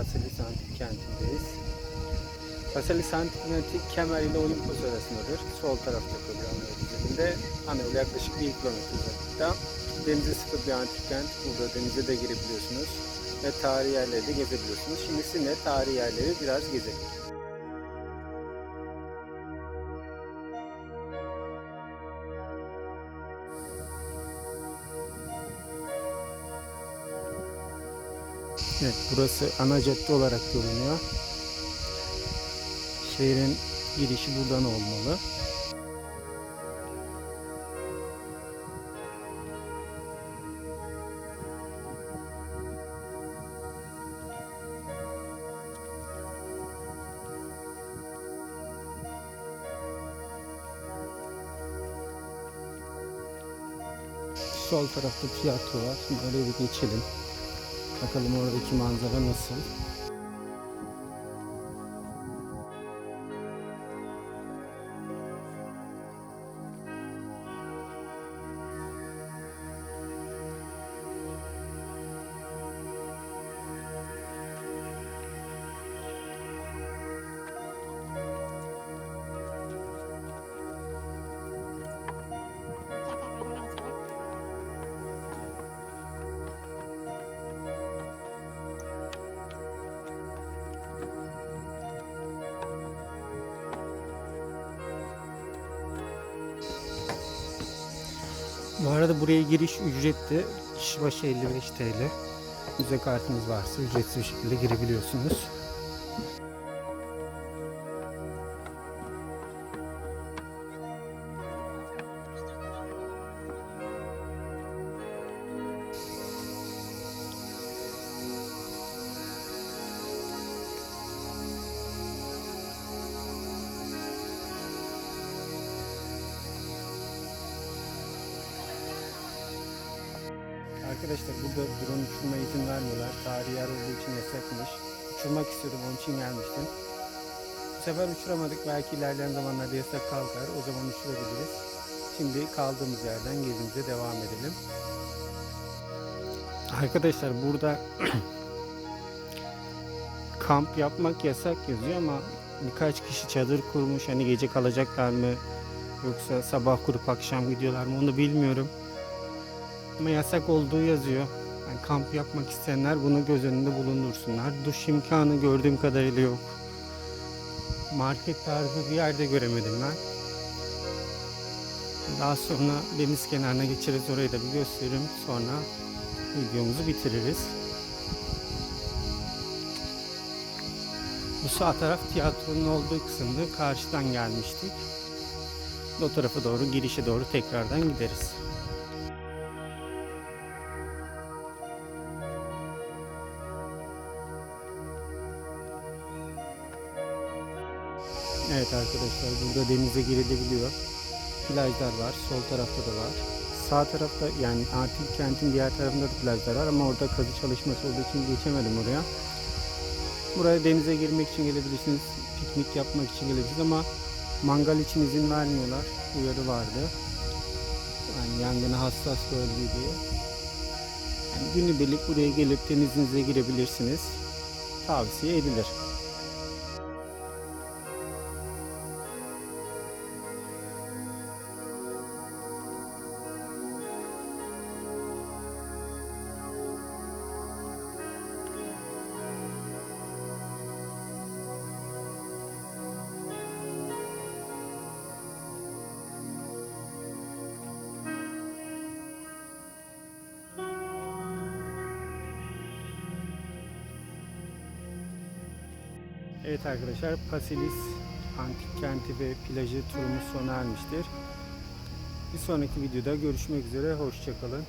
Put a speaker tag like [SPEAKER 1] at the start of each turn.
[SPEAKER 1] Paselis Antik kentindeyiz. Paselis Antik Kemer ile Olimpos arasındadır. Sol tarafta kalıyor Anadolu üzerinde. Anadolu yaklaşık 1 kilometre uzaklıkta. Denize sıfır bir antik kent. Burada denize de girebiliyorsunuz. Ve tarihi yerleri de gezebiliyorsunuz. Şimdi sizinle tarihi yerleri biraz gezelim. Evet, burası ana cadde olarak görünüyor. Şehrin girişi buradan olmalı. Sol tarafta tiyatro var. Şimdi oraya bir geçelim. Bakalım oradaki manzara nasıl. Bu arada buraya giriş ücretli. Kişi başı 55 TL. Müze kartınız varsa ücretsiz bir şekilde girebiliyorsunuz. Arkadaşlar burada drone uçurma izin vermiyorlar. Tarihi yer olduğu için yasakmış. Uçurmak istiyordum onun için gelmiştim. Bu sefer uçuramadık. Belki ilerleyen zamanlarda yasak kalkar. O zaman uçurabiliriz. Şimdi kaldığımız yerden gezimize devam edelim. Arkadaşlar burada kamp yapmak yasak yazıyor ama birkaç kişi çadır kurmuş. Hani gece kalacaklar mı? Yoksa sabah kurup akşam gidiyorlar mı onu bilmiyorum. Ama yasak olduğu yazıyor. Yani kamp yapmak isteyenler bunu göz önünde bulundursunlar. Duş imkanı gördüğüm kadarıyla yok. Market tarzı bir yerde göremedim ben. Daha sonra deniz kenarına geçeriz. Orayı da bir gösteririm. Sonra videomuzu bitiririz. Bu sağ taraf tiyatronun olduğu kısımdı. Karşıdan gelmiştik. O tarafa doğru, girişe doğru tekrardan gideriz. Evet arkadaşlar burada denize girilebiliyor. Plajlar var. Sol tarafta da var. Sağ tarafta yani Artil kentin diğer tarafında da plajlar var ama orada kazı çalışması olduğu için geçemedim oraya. Buraya denize girmek için gelebilirsiniz. Piknik yapmak için gelebilirsiniz ama mangal için izin vermiyorlar. Uyarı vardı. Yani yangına hassas bölge diye. Yani günübirlik buraya gelip denizinize girebilirsiniz. Tavsiye edilir. Evet arkadaşlar Pasilis Antik Kenti ve plajı turumuz sona ermiştir. Bir sonraki videoda görüşmek üzere. Hoşçakalın.